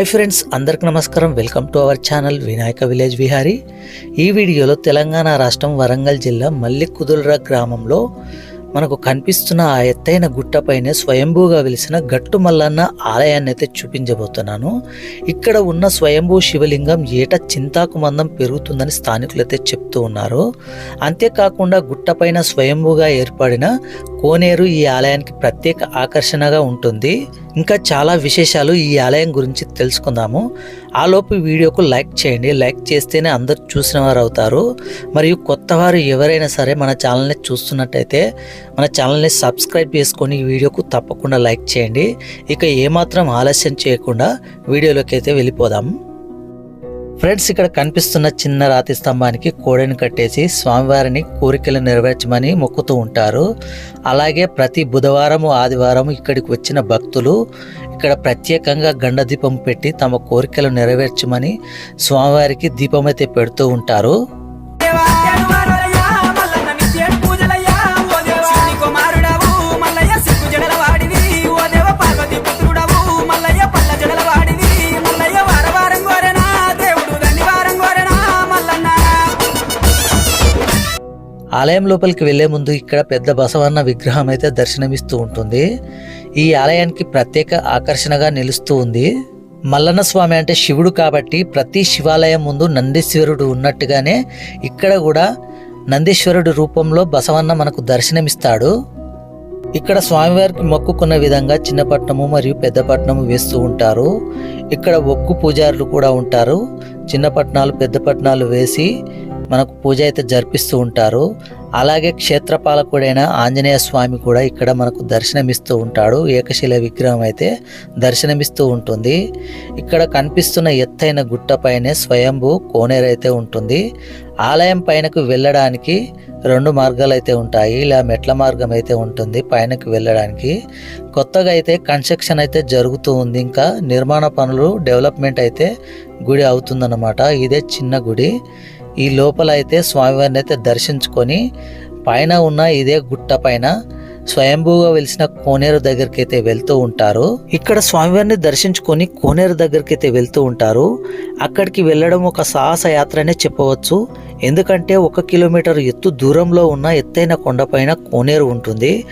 Hi friends అందరికి నమస్కారం. Welcome to our channel Vinayaka village Vihari ఈ వీడియోలో తెలంగాణ రాష్ట్రం వరంగల్ జిల్లా మల్లికుదుల్రా గ్రామంలో మనకు కనిపిస్తున్న ఆ ఎత్తైన గుట్టపైనే స్వయంభూగా వెలిసిన గట్టు మల్లన్న ఆలయాన్ని అయితే చూపించబోతున్నాను. ఇక్కడ ఉన్న స్వయంభూ శివలింగం ఏట చింతాకు మందం పెరుగుతుందని స్థానికులు అయితే చెప్తూ ఉన్నారు. అంతేకాకుండా గుట్టపైన స్వయంభూగా ఏర్పడిన కోనేరు ఈ ఆలయానికి ప్రత్యేక ఆకర్షణగా ఉంటుంది. ఇంకా చాలా విశేషాలు ఈ ఆలయం గురించి తెలుసుకుందాము. ఆలోపు వీడియోకు లైక్ చేయండి. లైక్ చేస్తేనే అందరు చూసిన వారు అవుతారు. మరియు కొత్త వారు ఎవరైనా సరే మన ఛానల్ని చూస్తున్నట్టయితే మన ఛానల్ని సబ్స్క్రైబ్ చేసుకొని ఈ వీడియోకు తప్పకుండా లైక్ చేయండి. ఇక ఏమాత్రం ఆలస్యం చేయకుండా వీడియోలోకి అయితే వెళ్ళిపోదాం. ఫ్రెండ్స్ ఇక్కడ కనిపిస్తున్న చిన్న రాతి స్తంభానికి కోడెను కట్టేసి స్వామివారిని కోరికలు నెరవేర్చమని మొక్కుతూ ఉంటారు. అలాగే ప్రతి బుధవారం ఆదివారం ఇక్కడికి వచ్చిన భక్తులు ఇక్కడ ప్రత్యేకంగా గండ దీపం పెట్టి తమ కోరికలు నెరవేర్చమని స్వామివారికి దీపం అయితే పెడుతూ ఉంటారు. ఆలయం లోపలికి వెళ్ళే ముందు ఇక్కడ పెద్ద బసవన్న విగ్రహం అయితే దర్శనమిస్తూ ఉంటుంది. ఈ ఆలయానికి ప్రత్యేక ఆకర్షణగా నిలుస్తూ ఉంది. మల్లన్న స్వామి అంటే శివుడు కాబట్టి ప్రతి శివాలయం ముందు నందీశ్వరుడు ఉన్నట్టుగానే ఇక్కడ కూడా నందీశ్వరుడు రూపంలో బసవన్న మనకు దర్శనమిస్తాడు. ఇక్కడ స్వామివారికి మొక్కుకున్న విధంగా చిన్నపట్నము మరియు పెద్దపట్నము వేస్తూ ఉంటారు. ఇక్కడ ఒక్కు పూజారులు కూడా ఉంటారు. చిన్నపట్నాలు పెద్దపట్నాలు వేసి మనకు పూజ అయితే జరిపిస్తూ ఉంటారు. అలాగే క్షేత్రపాలకుడైన ఆంజనేయ స్వామి కూడా ఇక్కడ మనకు దర్శనమిస్తూ ఉంటాడు. ఏకశిల విగ్రహం అయితే దర్శనమిస్తూ ఉంటుంది. ఇక్కడ కనిపిస్తున్న ఎత్తైన గుట్టపైనే స్వయంభూ కోనేరు అయితే ఉంటుంది. ఆలయం పైనకు వెళ్ళడానికి రెండు మార్గాలు అయితే ఉంటాయి. ఇలా మెట్ల మార్గం అయితే ఉంటుంది పైనకు వెళ్ళడానికి. కొత్తగా అయితే కన్స్ట్రక్షన్ అయితే జరుగుతూ ఉంది. ఇంకా నిర్మాణ పనులు డెవలప్మెంట్ అయితే గుడి అవుతుందన్నమాట. ఇదే చిన్న గుడి. ఈ లోపల అయితే స్వామివారిని అయితే దర్శించుకొని పైన ఉన్న ఇదే గుట్ట పైన స్వయంభూగా వెలిసిన కోనేరు దగ్గరికి అయితే వెళ్తూ ఉంటారు. ఇక్కడ స్వామివారిని దర్శించుకొని కోనేరు దగ్గరికి అయితే వెళ్తూ ఉంటారు. అక్కడికి వెళ్ళడం ఒక సాహస యాత్రనే చెప్పవచ్చు. ఎందుకంటే ఒక కిలోమీటర్ ఎత్తు దూరంలో ఉన్న ఎత్తైన కొండపైన కోనేరు ఉంటుంది.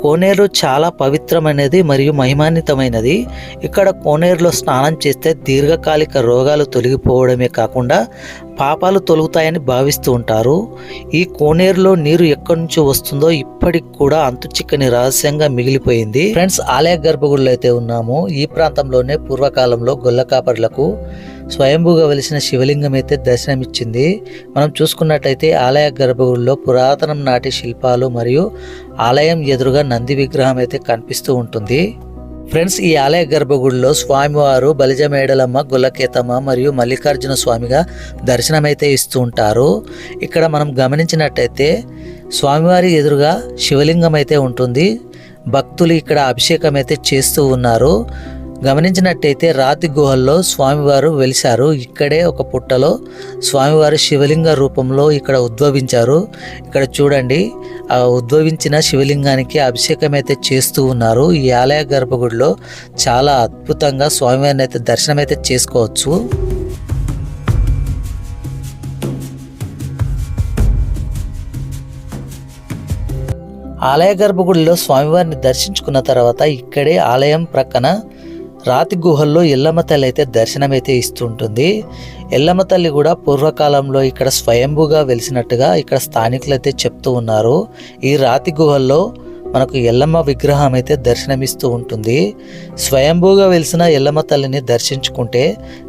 కోనేరు చాలా పవిత్రమైనది మరియు మహిమాన్వితమైనది. ఇక్కడ కోనేరులో స్నానం చేస్తే దీర్ఘకాలిక రోగాలు తొలగిపోవడమే కాకుండా పాపాలు తొలుగుతాయని భావిస్తూ ఉంటారు. ఈ కోనేరులో నీరు ఎక్కడి నుంచి వస్తుందో ఇప్పటికి కూడా అంతు చిక్కని రహస్యంగా మిగిలిపోయింది. ఫ్రెండ్స్ ఆలయ గర్భగుడిలో అయితే ఉన్నాము. ఈ ప్రాంతంలోనే పూర్వకాలంలో గొల్లకాపర్లకు స్వయంభూగా వెలిసిన శివలింగం అయితే దర్శనమిచ్చింది. మనం చూసుకున్నట్టయితే ఆలయ గర్భగుడిలో పురాతనం నాటి శిల్పాలు మరియు ఆలయం ఎదురుగా నంది విగ్రహం అయితే కనిపిస్తూ ఉంటుంది. ఫ్రెండ్స్ ఈ ఆలయ గర్భగుడిలో స్వామివారు బలిజమేడలమ్మ గులకేతమ్మ మరియు మల్లికార్జున స్వామిగా దర్శనమైతే ఇస్తూ ఉంటారు. ఇక్కడ మనం గమనించినట్టయితే స్వామివారి ఎదురుగా శివలింగం అయితే ఉంటుంది. భక్తులు ఇక్కడ అభిషేకం అయితే చేస్తూ ఉన్నారు. గమనించినట్టయితే రాతి గుహల్లో స్వామివారు వెలిశారు. ఇక్కడే ఒక పుట్టలో స్వామివారు శివలింగ రూపంలో ఇక్కడ ఉద్భవించారు. ఇక్కడ చూడండి ఆ ఉద్భవించిన శివలింగానికి అభిషేకం అయితే చేస్తూ ఉన్నారు. ఈ ఆలయ గర్భగుడిలో చాలా అద్భుతంగా స్వామివారిని అయితే దర్శనం అయితే చేసుకోవచ్చు. ఆలయ గర్భగుడిలో స్వామివారిని దర్శించుకున్న తర్వాత ఇక్కడే ఆలయం ప్రక్కన రాతి గుహల్లో ఎల్లమ్మ తల్లి అయితే దర్శనమైతే ఇస్తుంటుంది. ఎల్లమ్మ తల్లి కూడా పూర్వకాలంలో ఇక్కడ స్వయంభూగా వెలిసినట్టుగా ఇక్కడ స్థానికులు అయితే చెప్తూ ఉన్నారు. ఈ రాతి గుహల్లో మనకు ఎల్లమ్మ విగ్రహం అయితే దర్శనమిస్తూ ఉంటుంది. స్వయంభూగా వెలిసిన ఎల్లమ్మ తల్లిని దర్శించుకుంటే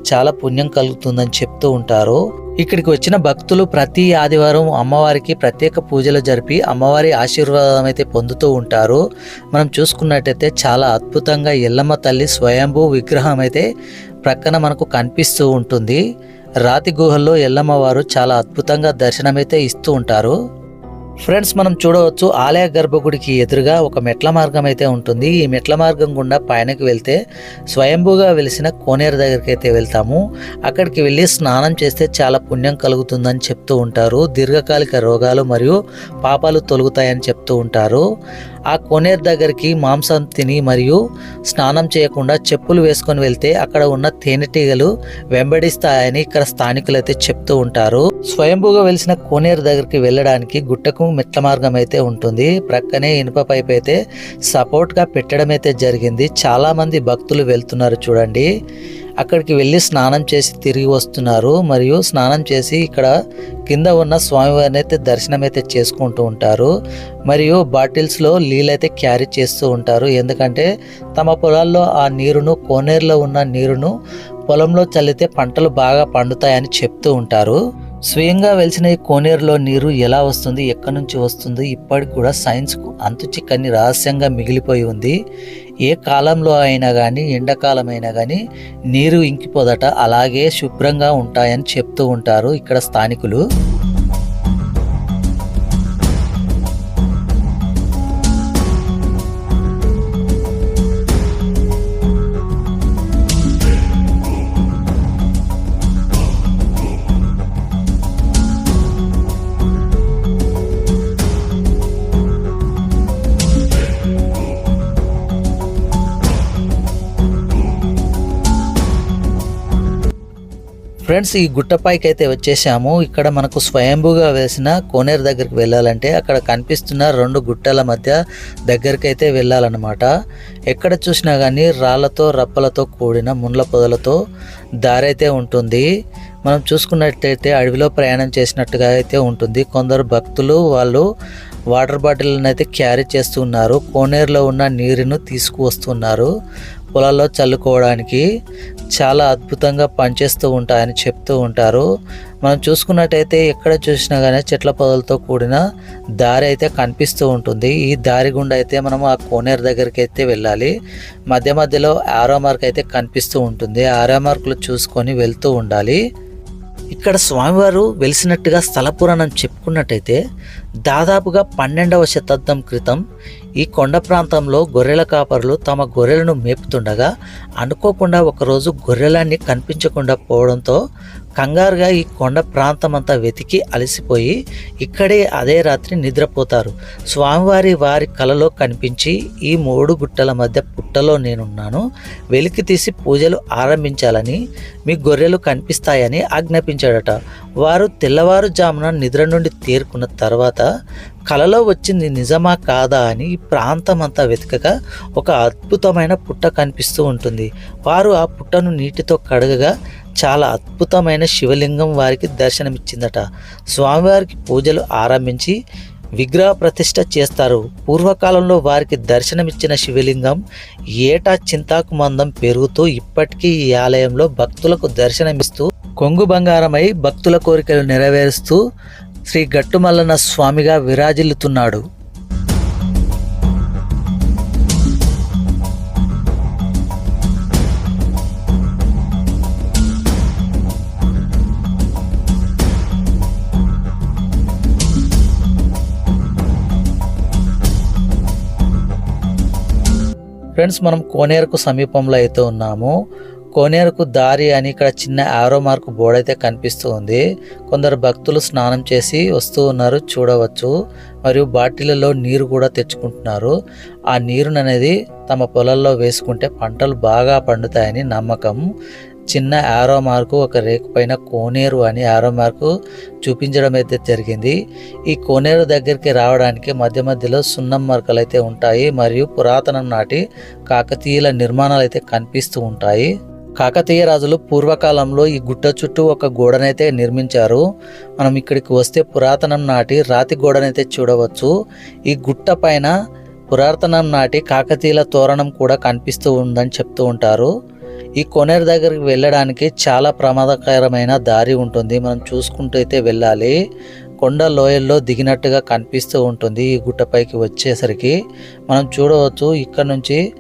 చాలా పుణ్యం కలుగుతుందని చెప్తూ ఉంటారు. ఇక్కడికి వచ్చిన భక్తులు ప్రతి ఆదివారం అమ్మవారికి ప్రత్యేక పూజలు జరిపి అమ్మవారి ఆశీర్వాదం అయితే పొందుతూ ఉంటారు. మనం చూసుకున్నట్టయితే చాలా అద్భుతంగా ఎల్లమ్మ తల్లి స్వయంభూ విగ్రహం అయితే ప్రక్కన మనకు కనిపిస్తూ ఉంటుంది. రాతి గుహల్లో ఎల్లమ్మ వారు చాలా అద్భుతంగా దర్శనమైతే ఇస్తూ ఉంటారు. ఫ్రెండ్స్ మనం చూడవచ్చు ఆలయ గర్భగుడికి ఎదురుగా ఒక మెట్ల మార్గం అయితే ఉంటుంది. ఈ మెట్ల మార్గం గుండా పైనకి వెళ్తే స్వయంభూగా వెలిసిన కోనేరు దగ్గరికి అయితే వెళ్తాము. అక్కడికి వెళ్ళి స్నానం చేస్తే చాలా పుణ్యం కలుగుతుందని చెప్తూ ఉంటారు. దీర్ఘకాలిక రోగాలు మరియు పాపాలు తొలుగుతాయని చెప్తూ ఉంటారు. ఆ కోనేరు దగ్గరికి మాంసం తిని మరియు స్నానం చేయకుండా చెప్పులు వేసుకొని వెళ్తే అక్కడ ఉన్న తేనెటీగలు వెంబడిస్తాయని ఇక్కడ స్థానికులు అయితే చెప్తూ ఉంటారు. స్వయంభూగా వెలిసిన కోనేరు దగ్గరికి వెళ్ళడానికి గుట్టకు మెట్ల మార్గం అయితే ఉంటుంది. ప్రక్కనే ఇనుప పైప్ అయితే సపోర్ట్గా పెట్టడం అయితే జరిగింది చాలామంది భక్తులు వెళ్తున్నారు చూడండి. అక్కడికి వెళ్ళి స్నానం చేసి తిరిగి వస్తున్నారు. మరియు స్నానం చేసి ఇక్కడ కింద ఉన్న స్వామివారిని అయితే దర్శనం అయితే చేసుకుంటూ ఉంటారు. మరియు బాటిల్స్లో నీళ్ళైతే క్యారీ చేస్తూ ఉంటారు. ఎందుకంటే తమ పొలాల్లో ఆ నీరును కోనేరులో ఉన్న నీరును పొలంలో చల్లితే పంటలు బాగా పండుతాయని చెప్తూ ఉంటారు. స్వయంగా వెలిసిన ఈ కోనేరులో నీరు ఎలా వస్తుంది ఎక్కడి నుంచి వస్తుంది ఇప్పటికి కూడా సైన్స్కు అంతు చిక్కని రహస్యంగా మిగిలిపోయి ఉంది. ఏ కాలంలో అయినా కానీ ఎండాకాలం అయినా కానీ నీరు ఇంకిపోదట అలాగే శుభ్రంగా ఉంటాయని చెప్తూ ఉంటారు ఇక్కడ స్థానికులు. ఫ్రెండ్స్ ఈ గుట్టపైకి అయితే వచ్చేసాము. ఇక్కడ మనకు స్వయంభూగా వేసిన కోనేరు దగ్గరికి వెళ్ళాలంటే అక్కడ కనిపిస్తున్న రెండు గుట్టల మధ్య దగ్గరికి అయితే వెళ్ళాలన్నమాట. ఎక్కడ చూసినా కానీ రాళ్ళతో రప్పలతో కూడిన ముండ్ల పొదలతో దారి అయితే ఉంటుంది. మనం చూసుకున్నట్టయితే అడవిలో ప్రయాణం చేసినట్టుగా అయితే ఉంటుంది. కొందరు భక్తులు వాళ్ళు వాటర్ బాటిల్ని అయితే క్యారీ చేస్తున్నారు కోనేరులో ఉన్న నీరును తీసుకువస్తున్నారు. పొలాల్లో చల్లుకోవడానికి. చాలా అద్భుతంగా పనిచేస్తూ ఉంటాయని చెప్తూ ఉంటారు. మనం చూసుకున్నట్టయితే ఎక్కడ చూసినా కానీ చెట్ల పొదలతో కూడిన దారి అయితే కనిపిస్తూ ఉంటుంది. ఈ దారి గుండా అయితే మనం ఆ కోనేరు దగ్గరికి అయితే వెళ్ళాలి. మధ్య మధ్యలో ఆరో మార్క్ అయితే కనిపిస్తూ ఉంటుంది. ఆరో మార్కులు చూసుకొని వెళ్తూ ఉండాలి. ఇక్కడ స్వామివారు వెలిసినట్టుగా స్థల పురాణం చెప్పుకున్నట్టయితే దాదాపుగా పన్నెండవ శతాబ్దం క్రితం ఈ కొండ ప్రాంతంలో గొర్రెల కాపరులు తమ గొర్రెలను మేపుతుండగా అనుకోకుండా ఒకరోజు గొర్రెలన్నీ కనిపించకుండా పోవడంతో కంగారుగా ఈ కొండ ప్రాంతం అంతా వెతికి అలసిపోయి ఇక్కడే అదే రాత్రి నిద్రపోతారు. స్వామివారి వారి కలలో కనిపించి ఈ మూడు గుట్టల మధ్య పుట్టలో నేనున్నాను. వెలికి తీసి పూజలు ఆరంభించాలని మీ గొర్రెలు కనిపిస్తాయని ఆజ్ఞాపించాడట. వారు తెల్లవారుజామున నిద్ర నుండి తేరుకున్న తర్వాత కలలో వచ్చింది నిజమా కాదా అని ఈ ప్రాంతం అంతా వెతకగా ఒక అద్భుతమైన పుట్ట కనిపిస్తూ ఉంటుంది. వారు ఆ పుట్టను నీటితో కడగగా చాలా అద్భుతమైన శివలింగం వారికి దర్శనమిచ్చిందట. స్వామివారికి పూజలు ఆరంభించి విగ్రహ ప్రతిష్ట చేస్తారు. పూర్వకాలంలో వారికి దర్శనమిచ్చిన శివలింగం ఏటా చింతాకు మందం పెరుగుతూ ఇప్పటికీ ఈ ఆలయంలో భక్తులకు దర్శనమిస్తూ కొంగు బంగారమై భక్తుల కోరికలు నెరవేరుస్తూ శ్రీ గట్టుమల్లన స్వామిగా విరాజిల్లుతున్నాడు. ఫ్రెండ్స్ మనం కోనేరుకు సమీపంలో అయితే ఉన్నాము. కోనేరుకు దారి అని ఇక్కడ చిన్న ఆరో మార్క్ బోర్డు అయితే కనిపిస్తూ ఉంది. కొందరు భక్తులు స్నానం చేసి వస్తూ ఉన్నారు చూడవచ్చు. మరియు బాటిళ్ళలో నీరు కూడా తెచ్చుకుంటున్నారు. ఆ నీరును అనేది తమ పొలాల్లో వేసుకుంటే పంటలు బాగా పండుతాయని నమ్మకం. చిన్న ఆరో మార్కు ఒక రేకు పైన కోనేరు అని ఆరో మార్కు చూపించడం అయితే జరిగింది. ఈ కోనేరు దగ్గరికి రావడానికి మధ్య మధ్యలో సున్నం మరకలు అయితే ఉంటాయి. మరియు పురాతనం నాటి కాకతీయుల నిర్మాణాలు అయితే కనిపిస్తూ ఉంటాయి. కాకతీయ రాజులు పూర్వకాలంలో ఈ గుట్ట చుట్టూ ఒక గోడనైతే నిర్మించారు. మనం ఇక్కడికి వస్తే పురాతనం నాటి రాతి గోడనైతే చూడవచ్చు. ఈ గుట్ట పైన పురాతనం నాటి కాకతీయుల తోరణం కూడా కనిపిస్తూ ఉందని చెప్తూ ఉంటారు. ఈ కొనేరు దగ్గరికి వెళ్ళడానికి చాలా ప్రమాదకరమైన దారి ఉంటుంది. మనం చూసుకుంటూ అయితే వెళ్ళాలి. కొండ లోయల్లో దిగినట్టుగా కనిపిస్తూ ఉంటుంది ఈ గుట్టపైకి వచ్చేసరికి. మనం చూడవచ్చు ఇక్కడ నుంచి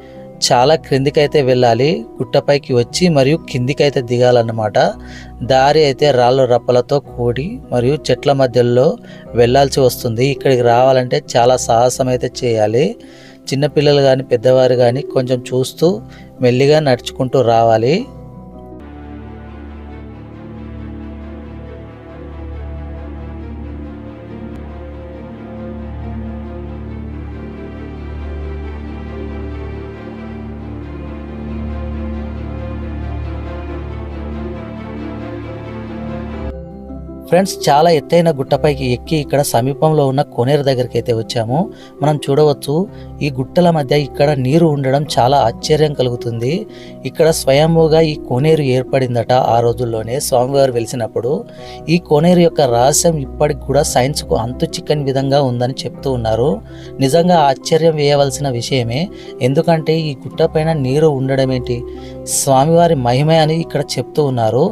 చాలా క్రిందికైతే వెళ్ళాలి గుట్టపైకి వచ్చి మరియు కిందికైతే దిగాలన్నమాట. దారి అయితే రాళ్ళు రప్పలతో కూడి మరియు చెట్ల మధ్యలో వెళ్ళాల్సి వస్తుంది. ఇక్కడికి రావాలంటే చాలా సాహసం అయితే చేయాలి చిన్నపిల్లలు కానీ పెద్దవారు కానీ కొంచెం చూస్తూ మెల్లిగా నడుచుకుంటూ రావాలి. ఫ్రెండ్స్ చాలా ఎత్తైన గుట్టపైకి ఎక్కి ఇక్కడ సమీపంలో ఉన్న కోనేరు దగ్గరికి అయితే వచ్చాము. మనం చూడవచ్చు ఈ గుట్టల మధ్య ఇక్కడ నీరు ఉండడం చాలా ఆశ్చర్యం కలుగుతుంది. ఇక్కడ స్వయంభూగా ఈ కోనేరు ఏర్పడిందట ఆ రోజుల్లోనే స్వామివారు వెలిసినప్పుడు. ఈ కోనేరు యొక్క రహస్యం ఇప్పటికి కూడా సైన్స్కు అంతు చిక్కని విధంగా ఉందని చెప్తూ ఉన్నారు. నిజంగా ఆశ్చర్యం వేయవలసిన విషయమే ఎందుకంటే ఈ గుట్ట పైన నీరు ఉండడం ఏంటి స్వామివారి మహిమ అని ఇక్కడ చెప్తూ ఉన్నారు.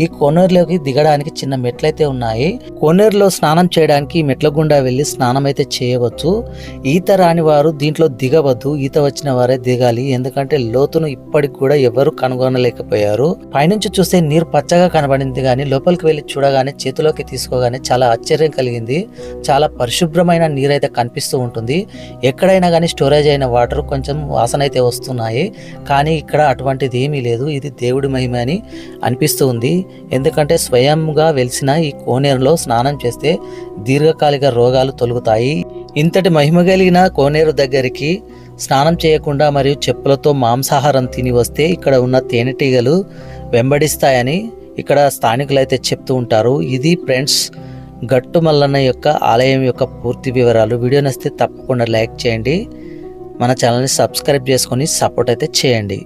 ఈ కోనేరులోకి దిగడానికి చిన్న మెట్లయితే ఉన్నాయి. కోనేరులో స్నానం చేయడానికి మెట్ల గుండా వెళ్ళి స్నానం అయితే చేయవచ్చు. ఈత రాని వారు దీంట్లో దిగవద్దు. ఈత వచ్చిన వారే దిగాలి. ఎందుకంటే లోతును ఇప్పటికి కూడా ఎవరు కనుగొనలేకపోయారు. పైనుంచి చూస్తే నీరు పచ్చగా కనబడింది కానీ లోపలికి వెళ్ళి చూడగానే చేతిలోకి తీసుకోగానే చాలా ఆశ్చర్యం కలిగింది. చాలా పరిశుభ్రమైన నీరు అయితే కనిపిస్తూ ఉంటుంది. ఎక్కడైనా కానీ స్టోరేజ్ అయిన వాటర్ కొంచెం వాసన అయితే వస్తున్నాయి. కానీ ఇక్కడ అటువంటిది ఏమీ లేదు. ఇది దేవుడి మహిమ అని అనిపిస్తూ ఉంది. ఎందుకంటే స్వయంగా వెలిసిన ఈ కోనేరులో స్నానం చేస్తే దీర్ఘకాలిక రోగాలు తొలుగుతాయి. ఇంతటి మహిమ కలిగిన కోనేరు దగ్గరికి స్నానం చేయకుండా మరియు చెప్పులతో మాంసాహారం తిని వస్తే ఇక్కడ ఉన్న తేనెటీగలు వెంబడిస్తాయని ఇక్కడ స్థానికులు అయితే చెప్తూ ఉంటారు. ఇది ఫ్రెండ్స్ గట్టు మల్లన్న యొక్క ఆలయం యొక్క పూర్తి వివరాలు. వీడియో నచ్చితే తప్పకుండా లైక్ చేయండి. మన ఛానల్ని సబ్స్క్రైబ్ చేసుకొని సపోర్ట్ అయితే చేయండి.